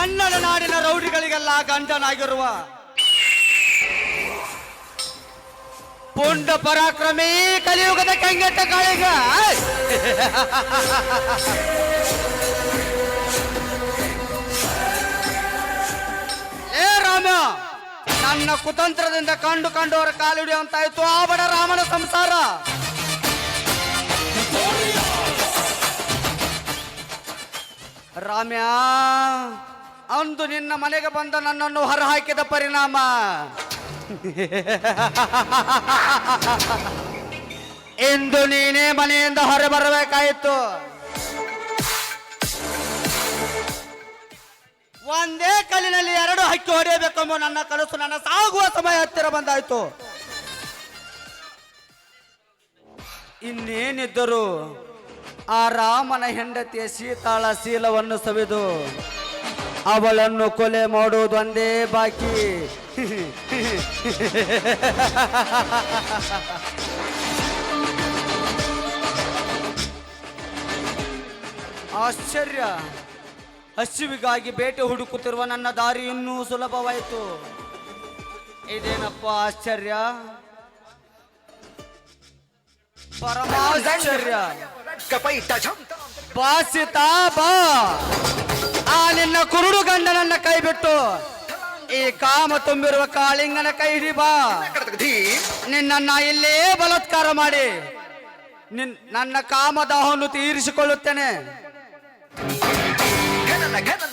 ಕನ್ನಡ ನಾಡಿನ ರೌಡಿಗಳಿಗೆಲ್ಲ ಗಂಡನಾಗಿರುವ ಪುಂಡ ಪರಾಕ್ರಮಿ ಕಲಿಯುಗದ ಕಂಗೆಟ್ಟ ಕಾಳಿಗ. ಏ ರಾಮ, ನನ್ನ ಕುತಂತ್ರದಿಂದ ಕಂಡು ಕಂಡವರ ಕಾಲಿಡಿಯುವಂತಾಯ್ತು ಆ ಬಡ ರಾಮನ ಸಂಸಾರ. ರಾಮ್ಯ ಅಂದು ನಿನ್ನ ಮನೆಗೆ ಬಂದ ನನ್ನನ್ನು ಹೊರಹಾಕಿದ ಪರಿಣಾಮ. ಇಂದು ನೀನೇ ಮನೆಯಿಂದ ಹೊರ ಬರಬೇಕಾಯಿತು. ಒಂದೇ ಕಲ್ಲಿನಲ್ಲಿ ಎರಡು ಹಕ್ಕಿ ಹೊಡೆಯಬೇಕೆಂಬ ನನ್ನ ಕನಸು ನನ್ನ ಸಾಗುವ ಸಮಯ ಹತ್ತಿರ ಬಂದಾಯ್ತು. ಇನ್ನೇನಿದ್ದರೂ ಆ ರಾಮನ ಹೆಂಡತಿಯ ಶೀತಾಳ ಶೀಲವನ್ನು ಸವಿದು ಅವಳನ್ನು ಕೊಲೆ ಮಾಡೋದು ಒಂದೇ ಬಾಕಿ. ಆಶ್ಚರ್ಯ. ಹಸಿವಿಗಾಗಿ ಬೇಟೆ ಹುಡುಕುತ್ತಿರುವ ನನ್ನ ದಾರಿ ಇನ್ನೂ ಸುಲಭವಾಯಿತು. ಇದೇನಪ್ಪ ಆಶ್ಚರ್ಯ? ಪರಮಾಶ್ಚರ್ಯ. ಬಾ. ಆ ನಿನ್ನ ಕುರುಡು ಗಂಡನನ್ನ ಕೈ ಬಿಟ್ಟು ಈ ಕಾಮ ತುಂಬಿರುವ ಕಾಳಿಂಗನ ಕೈ ಹಿಡಿ ಬಾ. ನಿನ್ನ ಇಲ್ಲೇ ಬಲತ್ಕಾರ ಮಾಡಿ. ನಿನ್ ನನ್ನ ಕಾಮದಾಹವನ್ನು ತೀರಿಸಿಕೊಳ್ಳುತ್ತೇನೆ.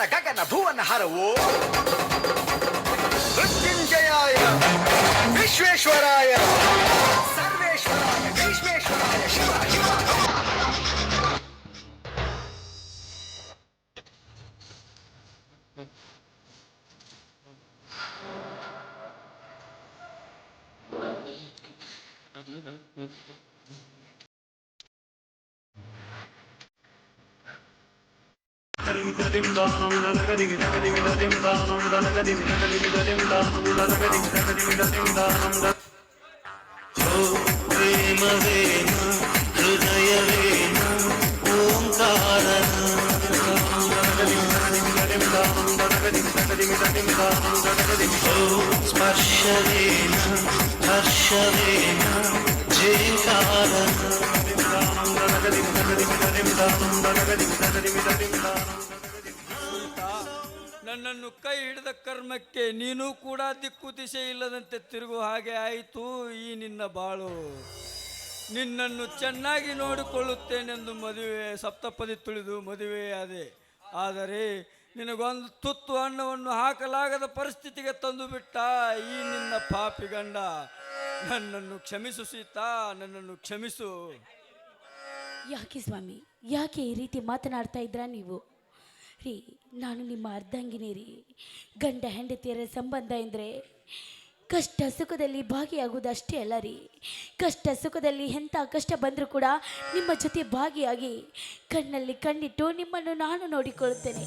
ಗಗನ ಭುವನ ಹರವು. ಮೃತ್ಯುಂಜಯಾಯ, ವಿಶ್ವೇಶ್ವರಾಯ. ప్రేమ వేమ హృదయ వేమ ఓంకార స్పర్శవేన హర్షవేన జయకార. ನನ್ನನ್ನು ಕೈ ಹಿಡಿದ ಕರ್ಮಕ್ಕೆ ನೀನು ಕೂಡ ದಿಕ್ಕು ದಿಶೆ ಇಲ್ಲದಂತೆ ತಿರುಗು ಹಾಗೆ ಆಯಿತು, ಈ ನಿನ್ನ ಬಾಳು. ನಿನ್ನನ್ನು ಚೆನ್ನಾಗಿ ನೋಡಿಕೊಳ್ಳುತ್ತೇನೆಂದು ಮದುವೆ, ಸಪ್ತಪದಿ ತುಳಿದು ಮದುವೆಯಾದೆ ಆದರೆ ನಿನಗೊಂದು ತುತ್ತು ಅನ್ನವನ್ನು ಹಾಕಲಾಗದ ಪರಿಸ್ಥಿತಿಗೆ ತಂದು ಬಿಟ್ಟ ಈ ನಿನ್ನ ಪಾಪಿ ಗಂಡ. ನನ್ನನ್ನು ಕ್ಷಮಿಸು ಸೀತಾ, ನನ್ನನ್ನು ಕ್ಷಮಿಸು. ಯಾಕೆ ಸ್ವಾಮಿ? ಯಾಕೆ ಈ ರೀತಿ ಮಾತನಾಡ್ತಾ ಇದ್ರ ನೀವು? ರೀ, ನಾನು ನಿಮ್ಮ ಅರ್ಧಂಗಿನಿ ರೀ. ಗಂಡ ಹೆಂಡತಿಯರ ಸಂಬಂಧ ಎಂದರೆ ಕಷ್ಟ ಸುಖದಲ್ಲಿ ಭಾಗಿಯಾಗುವುದು ಅಷ್ಟೇ ಅಲ್ಲ ರೀ. ಕಷ್ಟ ಸುಖದಲ್ಲಿ ಎಂಥ ಕಷ್ಟ ಬಂದರೂ ಕೂಡ ನಿಮ್ಮ ಜೊತೆ ಭಾಗಿಯಾಗಿ ಕಣ್ಣಲ್ಲಿ ಕಣ್ಣಿಟ್ಟು ನಿಮ್ಮನ್ನು ನಾನು ನೋಡಿಕೊಳ್ಳುತ್ತೇನೆ.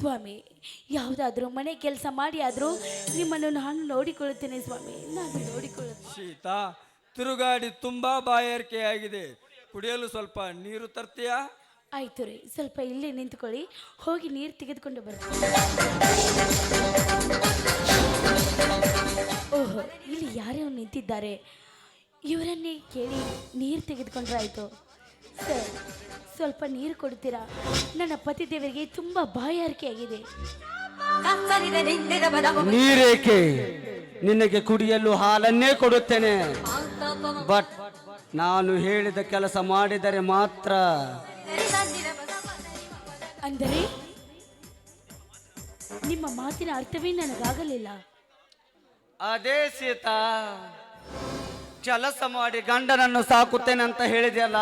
ಸ್ವಾಮಿ, ಯಾವುದಾದ್ರೂ ಮನೆ ಕೆಲಸ ಮಾಡಿ ಆದರೂ ನಿಮ್ಮನ್ನು ನಾನು ನೋಡಿಕೊಳ್ಳುತ್ತೇನೆ ಸ್ವಾಮಿ. ನಾನು ನೋಡಿಕೊಳ್ಳುತ್ತೇನೆ. ಸೀತಾ ತಿರುಗಾಡಿ ತುಂಬಾ ಬಾಯಾರಿಕೆಯಾಗಿದೆ. ಕುಡಿಯಲು ಸ್ವಲ್ಪ ನೀರು ತರ್ತೀಯಾ? ಆಯ್ತು ರೀ ಸ್ವಲ್ಪ ಇಲ್ಲಿ ನಿಂತ್ಕೊಳ್ಳಿ ಹೋಗಿ ನೀರು ತೆಗೆದುಕೊಂಡು ಬರ್ತೀನಿ ಓಹೋ ಇಲ್ಲಿ ಯಾರ್ಯಾರು ನಿಂತಿದ್ದಾರೆ? ಇವರನ್ನೇ ಕೇಳಿ ನೀರು ತೆಗೆದುಕೊಂಡ್ರೆ ಆಯಿತು. ಸರ್ ಸ್ವಲ್ಪ ನೀರು ಕೊಡ್ತೀರಾ? ನನ್ನ ಪತಿ ದೇವರಿಗೆ ತುಂಬ ಬಾಯಾರಿಕೆ ಆಗಿದೆ. ನೀರೇಕೆ? ನಿನಗೆ ಕುಡಿಯಲು ಹಾಲನ್ನೇ ಕೊಡುತ್ತೇನೆ. ಬಟ್ ನಾನು ಹೇಳಿದ ಕೆಲಸ ಮಾಡಿದರೆ ಮಾತ್ರ ಅಂದರೆ? ನಿಮ್ಮ ಮಾತಿನ ಅರ್ಥವೇ ನನಗಾಗಲಿಲ್ಲ. ಅದೇ ಸೀತಾ ಕೆಲಸ ಮಾಡಿ ಗಂಡನನ್ನು ಸಾಕುತ್ತೇನೆ ಅಂತ ಹೇಳಿದೆಯಲ್ಲ?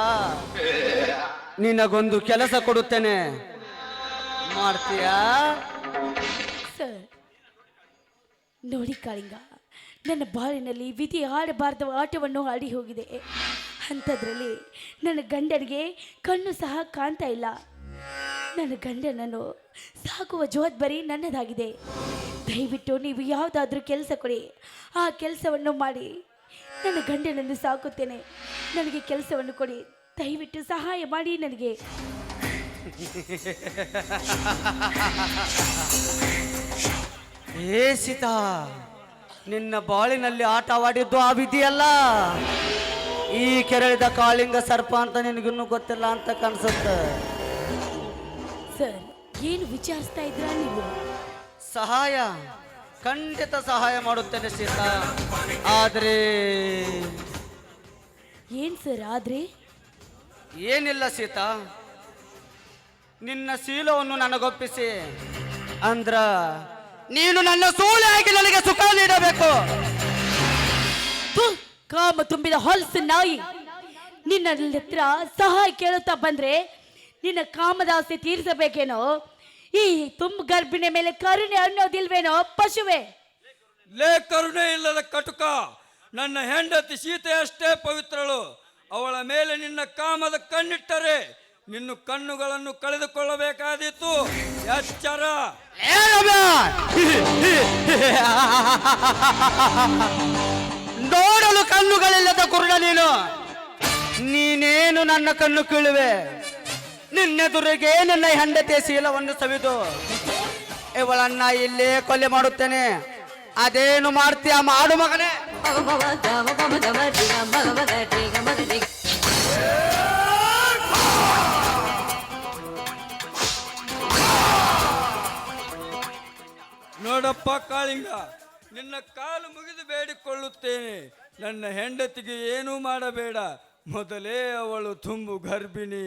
ನಿನಗೊಂದು ಕೆಲಸ ಕೊಡುತ್ತೇನೆ. ಮಾಡ್ತೀಯಾ? ಸರ್ ನೋಡಿ ಕಾಳಿಂಗ ನನ್ನ ಬಾಳಿನಲ್ಲಿ ವಿಧಿ ಆಡಬಾರ್ದ ಆಟವನ್ನು ಆಡಿ ಹೋಗಿದೆ. ಅಂಥದ್ರಲ್ಲಿ ನನ್ನ ಗಂಡನಿಗೆ ಕಣ್ಣು ಸಹ ಕಾಣ್ತಾ ಇಲ್ಲ. ನನ್ನ ಗಂಡನನ್ನು ಸಾಕುವ ಜವಾಬ್ದಾರಿ ನನ್ನದಾಗಿದೆ. ದಯವಿಟ್ಟು ನೀವು ಯಾವುದಾದ್ರೂ ಕೆಲಸ ಕೊಡಿ. ಆ ಕೆಲಸವನ್ನು ಮಾಡಿ. ನನ್ನ ಗಂಡನನ್ನು ಸಾಕುತ್ತೇನೆ. ನನಗೆ ಕೆಲಸವನ್ನು ಕೊಡಿ. ದಯವಿಟ್ಟು ಸಹಾಯ ಮಾಡಿ ನನಗೆ. ಏ ಸೀತಾ, ನಿನ್ನ ಬಾಳಿನಲ್ಲಿ ಆಟವಾಡಿದ್ದು ಆ ವಿಧಿಯಲ್ಲ ಈ ಕೆರಳಿದ ಕಾಳಿಂಗ ಸರ್ಪ ಅಂತ ನಿನಗಿನ್ನೂ ಗೊತ್ತಿಲ್ಲ ಅಂತ ಕಾಣಿಸುತ್ತೆ ಸರ್ ಏನು ವಿಚಾರಿಸ್ತಾ ಇದ್ರ ನೀವು? ಸಹಾಯ ಖಂಡಿತ ಸಹಾಯ ಮಾಡುತ್ತೇನೆ ಸೀತಾ. ಆದರೆ ಏನ್ ಸರ್ ಆದ್ರೆ? ಏನಿಲ್ಲ ಸೀತಾ. ನಿನ್ನ ಶೀಲವನ್ನು ನನಗೊಪ್ಪಿಸಿ. ಅಂದ್ರ ನೀನು ನನ್ನ ಸೂಳೆ ಆಗಿ ನನಗೆ ಸುಖ ನೀಡಬೇಕು. ಥು, ಕಾಮ ತುಂಬಿದ ಹೊಲ್ಸು ನಾಯಿ. ನಿನ್ನ ಹತ್ರ ಸಹಾಯ ಕೇಳುತ್ತಾ ಬಂದ್ರೆ ನಿನ್ನ ಕಾಮದಾಸೆ ತೀರಿಸಬೇಕೇನೋ? ಈ ತುಂಬ ಗರ್ಭಿಣಿ ಮೇಲೆ ಕರುಣೆ ಅನ್ನೋದಿಲ್ವೇನೋ ಪಶುವೆ? ಲೇ ಕರುಣೆ ಇಲ್ಲದ ಕಟುಕ ನನ್ನ ಹೆಂಡತಿ ಸೀತೆ ಅಷ್ಟೇ ಪವಿತ್ರಳು. ಅವಳ ಮೇಲೆ ನಿನ್ನ ಕಾಮದ ಕಣ್ಣಿಟ್ಟರೆ ನಿನ್ನ ಕಣ್ಣುಗಳನ್ನು ಕಳೆದುಕೊಳ್ಳಬೇಕಾದೀತು. ಎಚ್ಚರ. ನೋಡಲು ಕಣ್ಣುಗಳಿಲ್ಲದ ಕುರುಡ ನೀನು. ನೀನೇನು ನನ್ನ ಕಣ್ಣು ಕೀಳುವೆ? ನಿನ್ನೆದುರಿಗೆ ನನ್ನ ಹೆಂಡತಿ ಶೀಲವನ್ನು ಸವಿದು ಇವಳನ್ನ ಇಲ್ಲೇ ಕೊಲೆ ಮಾಡುತ್ತೇನೆ. ಅದೇನು ಮಾಡ್ತೀಯ ಮಾಡು ಮಗನೇ. ನೋಡಪ್ಪ ಕಾಳಿಂಗ, ನಿನ್ನ ಕಾಲು ಮುಗಿದು ಬೇಡಿಕೊಳ್ಳುತ್ತೇನೆ. ನನ್ನ ಹೆಂಡತಿಗೆ ಏನೂ ಮಾಡಬೇಡ. ಮೊದಲೇ ಅವಳು ತುಂಬು ಗರ್ಭಿಣಿ.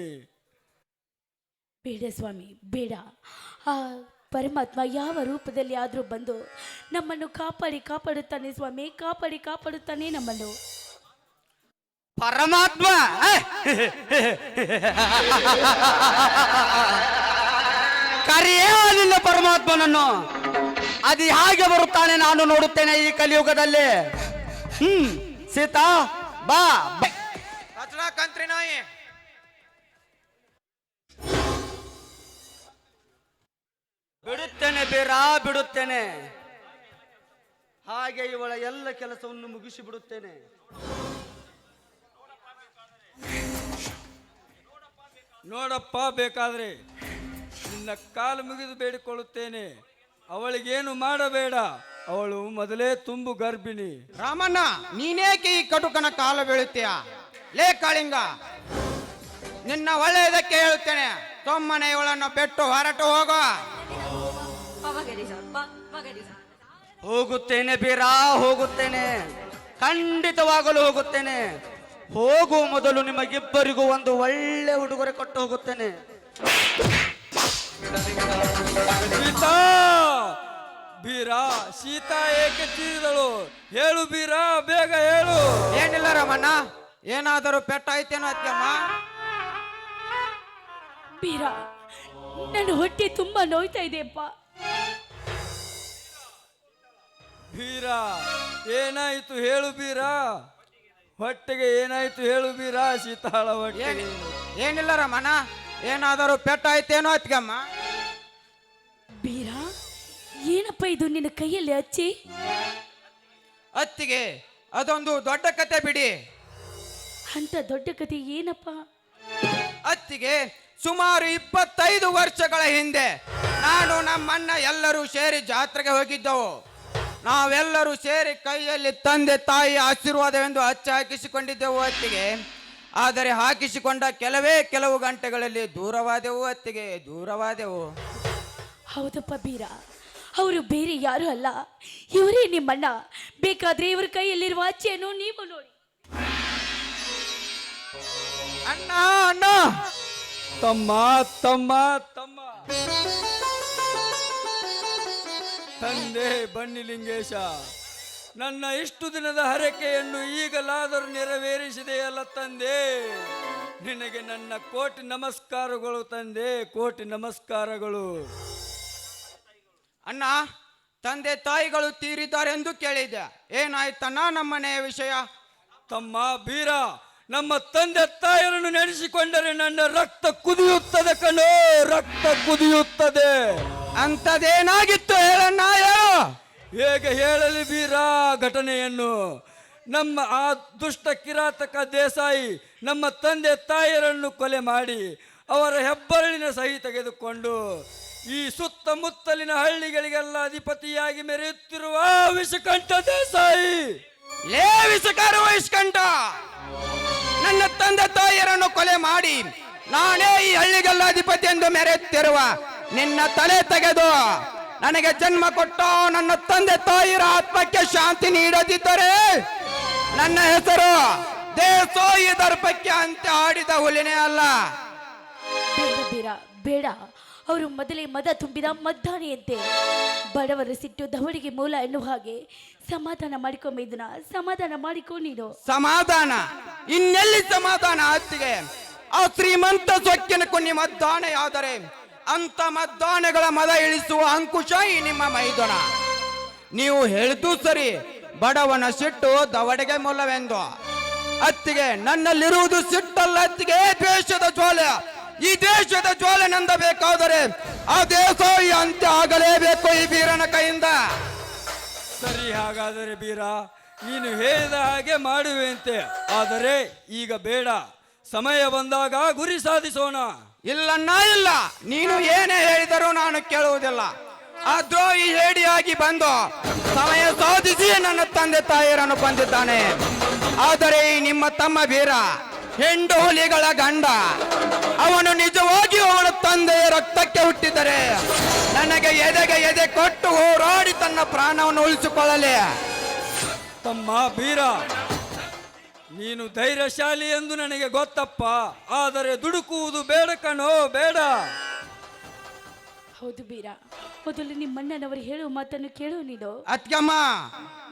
ಬೇಡ ಸ್ವಾಮಿ ಬೇಡ. ಆ ಪರಮಾತ್ಮ ಯಾವ ರೂಪದಲ್ಲಿ ಆದರೂ ಬಂದು ನಮ್ಮನ್ನು ಕಾಪಾಡಿ ಕಾಪಾಡುತ್ತಾನೆ ಸ್ವಾಮಿ ಕಾಪಾಡಿ ಕಾಪಾಡುತ್ತಾನೆ ನಮ್ಮನ್ನು. ಪರಮಾತ್ಮ! ಕರೆಯೇ ಆಗಿಲ್ಲ ಪರಮಾತ್ಮನನ್ನು. ಅದು ಹೇಗೆ ಬರುತ್ತಾನೆ ನಾನು ನೋಡುತ್ತೇನೆ ಈ ಕಲಿಯುಗದಲ್ಲಿ. ಹ್ಮ್ ಸೀತಾ ಬಾ. ಬಾ. ಕಂತ್ರಿ ನಾಯಿ. ಬೇರಾ ಬಿಡುತ್ತೇನೆ. ಹಾಗೆ ಇವಳ ಎಲ್ಲ ಕೆಲಸವನ್ನು ಮುಗಿಸಿ ಬಿಡುತ್ತೇನೆ ನೋಡಪ್ಪ ಬೇಕಾದ್ರೆ, ನಿನ್ನ ಕಾಲು ಮುಗಿದು ಬೇಡಿಕೊಳ್ಳುತ್ತೇನೆ. ಅವಳಿಗೇನು ಮಾಡಬೇಡ, ಅವಳು ಮೊದಲೇ ತುಂಬು ಗರ್ಭಿಣಿ. ರಾಮಣ್ಣ, ನೀನೇಕೆ ಈ ಕಟುಕನ ಕಾಲ ಬೀಳುತ್ತೀಯ? ಲೇ ಕಾಳಿಂಗ, ನಿನ್ನ ಒಳ್ಳೆಯದಕ್ಕೆ ಹೇಳುತ್ತೇನೆ. ತೊಮ್ಮನೆ ಇವಳನ್ನು ಬಿಟ್ಟು ಹೊರಟು ಹೋಗೋ. ಹೋಗುತ್ತೇನೆ ಬೀರಾ ಹೋಗುತ್ತೇನೆ. ಖಂಡಿತವಾಗಲು ಹೋಗುತ್ತೇನೆ. ಹೋಗುವ ಮೊದಲು ನಿಮಗಿಬ್ಬರಿಗೂ ಒಂದು ಒಳ್ಳೆ ಉಡುಗೊರೆ ಕೊಟ್ಟು ಹೋಗುತ್ತೇನೆ. ಸೀತಾ ಬೀರಾ ಸೀತಾ ಏಕೆ ತೀರಿದಳು ಹೇಳು ಬೀರಾ ಬೇಗ ಹೇಳು. ಏನಿಲ್ಲ ರಮಣ್ಣ ಏನಾದರೂ ಪೆಟ್ಟಾಯ್ತೇನೋ ಅತ್ಯಮ್ಮ. ಬೀರಾ ನನ್ನ ಹೊಟ್ಟೆ ತುಂಬಾ ನೋಯ್ತಾ ಇದೆಯಪ್ಪ ಬೀರಾ ಏನಾಯ್ತು ಹೇಳು ಬೀರಾ? ಹೊಟ್ಟೆಗೆ ಏನಾಯ್ತು ಹೇಳು ಬೀರಾ ಸೀತಾಳ ಹೊಟ್ಟೆ? ಏನ್ ಏನಿಲ್ಲ ರಮಣ ಏನಾದರೂ ಪೆಟ್ಟಾಯ್ತೇನೋ ಅತ್ಯಮ್ಮ ಬೀರ ಏನಪ್ಪ ಇದು ನಿನ್ನ ಕೈಯಲ್ಲಿ ಹಚ್ಚಿ ಅತ್ತಿಗೆ ಅದೊಂದು ದೊಡ್ಡ ಕತೆ ಬಿಡಿ. ಅಂತ ದೊಡ್ಡ ಕತೆ ಏನಪ್ಪ? ಅತ್ತಿಗೆ ಸುಮಾರು ಇಪ್ಪತ್ತೈದು ವರ್ಷಗಳ ಹಿಂದೆ ನಾನು ನಮ್ಮಣ್ಣ ಎಲ್ಲರೂ ಸೇರಿ ಜಾತ್ರೆಗೆ ಹೋಗಿದ್ದೆವು. ನಾವೆಲ್ಲರೂ ಸೇರಿ ಕೈಯಲ್ಲಿ ತಂದೆ ತಾಯಿ ಆಶೀರ್ವಾದವೆಂದು ಹಚ್ಚ ಹಾಕಿಸಿಕೊಂಡಿದ್ದೆವು ಹೊತ್ತಿಗೆ ಆದರೆ ಹಾಕಿಸಿಕೊಂಡ ಕೆಲವೇ ಕೆಲವು ಗಂಟೆಗಳಲ್ಲಿ ದೂರವಾದೆವು ಹೊತ್ತಿಗೆ ದೂರವಾದೆವು. ಹೌದಪ್ಪ ಬೀರ ಅವರು ಬೇರೆ ಯಾರು ಅಲ್ಲ. ಇವರೇ ನಿಮ್ಮಣ್ಣ. ಬೇಕಾದ್ರೆ ಇವ್ರ ಕೈಯಲ್ಲಿರುವ ಅಚ್ಚೆಯನ್ನು ನೀವು ನೋಡಿ. ಅಣ್ಣ ಅಣ್ಣ. ತಮ್ಮ ತಮ್ಮ ತಮ್ಮ. ತಂದೆ ಬನ್ನಿಲಿಂಗೇಶ ನನ್ನ ಇಷ್ಟು ದಿನದ ಹರಕೆಯನ್ನು ಈಗಲಾದರೂ ನೆರವೇರಿಸಿದೆಯಲ್ಲ ತಂದೆ. ನಿನಗೆ ನನ್ನ ಕೋಟಿ ನಮಸ್ಕಾರಗಳು ತಂದೆ ಕೋಟಿ ನಮಸ್ಕಾರಗಳು. ಅಣ್ಣ ತಂದೆ ತಾಯಿಗಳು ತೀರಿದ್ದಾರೆಂದು ಕೇಳಿದೆ ಏನಾಯ್ತಣ್ಣ ನಮ್ಮನೆಯ ವಿಷಯ? ತಮ್ಮ ಬೀರ ನಮ್ಮ ತಂದೆ ತಾಯಿಯನ್ನು ನೆನೆಸಿಕೊಂಡರೆ ನನ್ನ ರಕ್ತ ಕುದಿಯುತ್ತದೆ ಕಣೋ ರಕ್ತ ಕುದಿಯುತ್ತದೆ. ಅಂಥದ್ದೇನಾಗಿತ್ತು ಹೇಳಣ್ಣ ಹೇಳು. ಹೇಗೆ ಹೇಳಲಿ ವೀರ ಘಟನೆಯನ್ನು? ನಮ್ಮ ಆ ದುಷ್ಟ ಕಿರಾತಕ ದೇಸಾಯಿ ನಮ್ಮ ತಂದೆ ತಾಯಿಯರನ್ನು ಕೊಲೆ ಮಾಡಿ ಅವರ ಹೆಬ್ಬರಳಿನ ಸಹಿ ತೆಗೆದುಕೊಂಡು ಈ ಸುತ್ತಮುತ್ತಲಿನ ಹಳ್ಳಿಗಳಿಗೆಲ್ಲ ಅಧಿಪತಿಯಾಗಿ ಮೆರೆಯುತ್ತಿರುವ ವಿಷಕಂಠ ದೇಸಾಯಿ. ಲೇ ವಿಷಕರು ವಿಷಕಂಠ ನನ್ನ ತಂದೆ ತಾಯಿಯರನ್ನು ಕೊಲೆ ಮಾಡಿ ನಾನೇ ಈ ಹಳ್ಳಿಗೆಲ್ಲ ಅಧಿಪತಿ ಎಂದು ಮೆರೆಯುತ್ತಿರುವ ನಿನ್ನ ತಲೆ ತೆಗೆದು ನನಗೆ ಜನ್ಮ ಕೊಟ್ಟ ನನ್ನ ತಂದೆ ತಾಯಿರ ಆತ್ಮಕ್ಕೆ ಶಾಂತಿ ನೀಡದಿದ್ದರೆ ನನ್ನ ಹೆಸರು ದೇಸೋಯಿ ದರ್ಪಕ್ಕೆ ಅಂತ ಆಡಿದ ಹುಲಿನೇ ಅಲ್ಲ. ಬೇಡ ಬೇಡ. ಬೇಡ ಅವರು ಮೊದಲೇ ಮದ ತುಂಬಿದ ಮದ್ದಾನೆಯಂತೆ ಬಡವರ ಸಿಟ್ಟು ದವಡಿಗೆ ಮೂಲ ಎನ್ನುವ ಹಾಗೆ ಸಮಾಧಾನ ಮಾಡಿಕೊ ಸಮಾಧಾನ ಮಾಡಿಕೊ ನೀನು. ಸಮಾಧಾನ. ಇನ್ನೆಲ್ಲಿ ಸಮಾಧಾನ ಅತ್ತಿಗೆ ಆ ಶ್ರೀಮಂತ ಸೊಕ್ಕಿನ ಕೊನ್ನಿ ಮದ್ದಾನೆಯಾದರೆ ಅಂತ ಮದ್ದಾನೆಗಳ ಮದ ಇಳಿಸುವ ಅಂಕುಶ ಈ ನಿಮ್ಮ ಮೈದೋಣ ನೀವು ಹೇಳಿದ್ದು ಸರಿ, ಬಡವನ ಸಿಟ್ಟು ದವಡೆಗೆ ಮೂಲವೆಂದು. ಅತ್ತಿಗೆ ನನ್ನಲ್ಲಿರುವುದು ಸಿಟ್ಟಲ್ಲ, ಅತ್ತಿಗೆ ದೇಶದ ಜ್ವಾಲೆ, ಈ ದೇಶದ ಜ್ವಾಲೆ ನಂದಬೇಕಾದರೆ ಆ ದೇಶ ಅಂತ ಅಂತ್ಯ ಆಗಲೇಬೇಕು ಈ ಬೀರನ ಕೈಯಿಂದ. ಸರಿ ಹಾಗಾದರೆ ಬೀರ, ನೀನು ಹೇಳಿದ ಹಾಗೆ ಮಾಡುವೆಂತೆ. ಆದರೆ ಈಗ ಬೇಡ, ಸಮಯ ಬಂದಾಗ ಗುರಿ ಸಾಧಿಸೋಣ. ಇಲ್ಲನ್ನ ಇಲ್ಲ. ನೀನು ಏನೇ ಹೇಳಿದರೂ ನಾನು ಕೇಳುವುದಿಲ್ಲ. ಆ ದ್ರೋಹಿ ಹೇಡಿಯಾಗಿ ಬಂದು ಸಮಯ ಸಾಧಿಸಿ ನನ್ನ ತಂದೆ ತಾಯಿಯರನ್ನು ಬಂದಿದ್ದಾನೆ. ಆದರೆ ಈ ನಿಮ್ಮ ತಮ್ಮ ವೀರ, ಹೆಂಡು ಹುಲಿಗಳ ಗಂಡ, ಅವನು ನಿಜವಾಗಿ ಅವನ ತಂದೆಯ ರಕ್ತಕ್ಕೆ ಹುಟ್ಟಿದರೆ ನನಗೆ ಎದೆಗೆ ಎದೆ ಕೊಟ್ಟು ಹೋರಾಡಿ ತನ್ನ ಪ್ರಾಣವನ್ನು ಉಳಿಸಿಕೊಳ್ಳಲಿ. ತಮ್ಮ ಬೀರ ನೀನು ಧೈರ್ಯಶಾಲಿ ಎಂದು ನನಗೆ ಗೊತ್ತಪ್ಪ ಆದರೆ ದುಡುಕುವುದು ಬೇಡ ಕಣೋ ಬೇಡ. ಹೌದು ಬೀರ ಮೊದಲು ನಿಮ್ಮಣ್ಣನವರು ಹೇಳುವ ಮಾತನ್ನು ಕೇಳು ನೀನು. ಅತ್ಕಮ್ಮ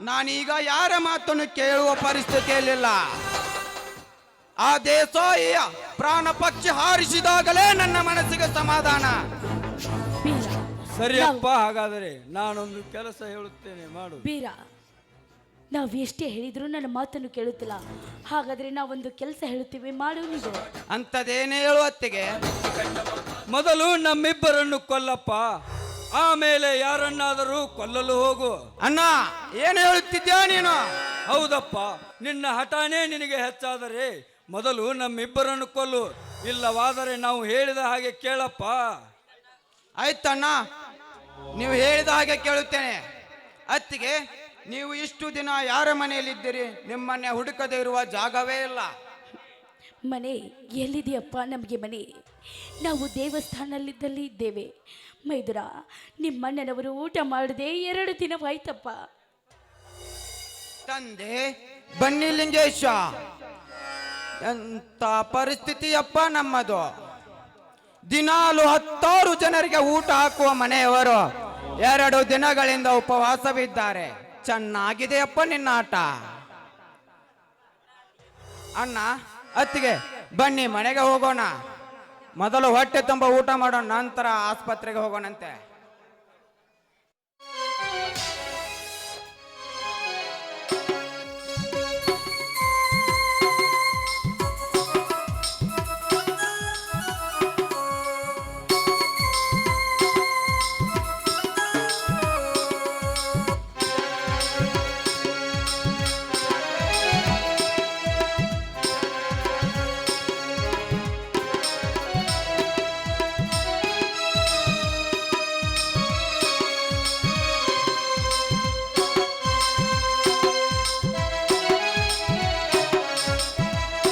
ನಾನೀಗ ಯಾರ ಮಾತನ್ನು ಕೇಳುವ ಪರಿಸ್ಥಿತಿಯಲ್ಲಿಲ್ಲ. ಆ ದೇಸಾಯಿಯ ಪ್ರಾಣ ಪಕ್ಷಿ ಹಾರಿಸಿದಾಗಲೇ ನನ್ನ ಮನಸ್ಸಿಗೆ ಸಮಾಧಾನ. ಬೀರ ಸರಿಯಪ್ಪ ಹಾಗಾದರೆ ನಾನೊಂದು ಕೆಲಸ ಹೇಳುತ್ತೇನೆ ಮಾಡು. ಬೀರ ನಾವು ಎಷ್ಟೇ ಹೇಳಿದ್ರು ನನ್ನ ಮಾತನ್ನು ಕೇಳುತ್ತಿಲ್ಲ. ಹಾಗಾದ್ರೆ ನಾವೊಂದು ಕೆಲಸ ಹೇಳುತ್ತೇವೆ ಮಾಡು ನೀವು ಅಂಥದ್ದೇನೇ ಹೇಳುವತ್ತಿಗೆ ಮೊದಲು ನಮ್ಮಿಬ್ಬರನ್ನು ಕೊಲ್ಲಪ್ಪ ಆಮೇಲೆ ಯಾರನ್ನಾದರೂ ಕೊಲ್ಲಲು ಹೋಗು. ಅಣ್ಣ ಏನು ಹೇಳುತ್ತಿದ್ಯಾ ನೀನು? ಹೌದಪ್ಪ ನಿನ್ನ ಹಠಾನೇ ನಿನಗೆ ಹೆಚ್ಚಾದರೆ ಮೊದಲು ನಮ್ಮಿಬ್ಬರನ್ನು ಕೊಲ್ಲು. ಇಲ್ಲವಾದರೆ ನಾವು ಹೇಳಿದ ಹಾಗೆ ಕೇಳಪ್ಪ. ಆಯ್ತಣ್ಣ ನೀವು ಹೇಳಿದ ಹಾಗೆ ಕೇಳುತ್ತೇನೆ. ಅತ್ತಿಗೆ ನೀವು ಇಷ್ಟು ದಿನ ಯಾರ ಮನೆಯಲ್ಲಿದ್ದೀರಿ? ನಿಮ್ಮನ್ನೇ ಹುಡುಕದೇ ಇರುವ ಜಾಗವೇ ಇಲ್ಲ. ಮನೆ ಎಲ್ಲಿದೆಯಪ್ಪ ನಮಗೆ ಮನೆ? ನಾವು ದೇವಸ್ಥಾನದಲ್ಲಿದ್ದಲ್ಲಿ ಇದ್ದೇವೆ. ಮೈದುರ ನಿಮ್ಮಣ್ಣನವರು ಊಟ ಮಾಡದೆ ಎರಡು ದಿನವಾಯ್ತಪ್ಪ ತಂದೆ ಬನ್ನಿ ಲಿಂಗೇಶ. ಎಂತ ಪರಿಸ್ಥಿತಿಯಪ್ಪ ನಮ್ಮದು? ದಿನಾಲು ಹತ್ತಾರು ಜನರಿಗೆ ಊಟ ಹಾಕುವ ಮನೆಯವರು ಎರಡು ದಿನಗಳಿಂದ ಉಪವಾಸವಿದ್ದಾರೆ. ಚೆನ್ನಾಗಿದೆಯಪ್ಪ ನಿನ್ನ ಆಟ. ಅಣ್ಣ, ಅತ್ತಿಗೆ, ಬನ್ನಿ ಮನೆಗೆ ಹೋಗೋಣ. ಮೊದಲು ಹೊಟ್ಟೆ ತುಂಬ ಊಟ ಮಾಡೋಣ, ನಂತರ ಆಸ್ಪತ್ರೆಗೆ ಹೋಗೋಣಂತೆ.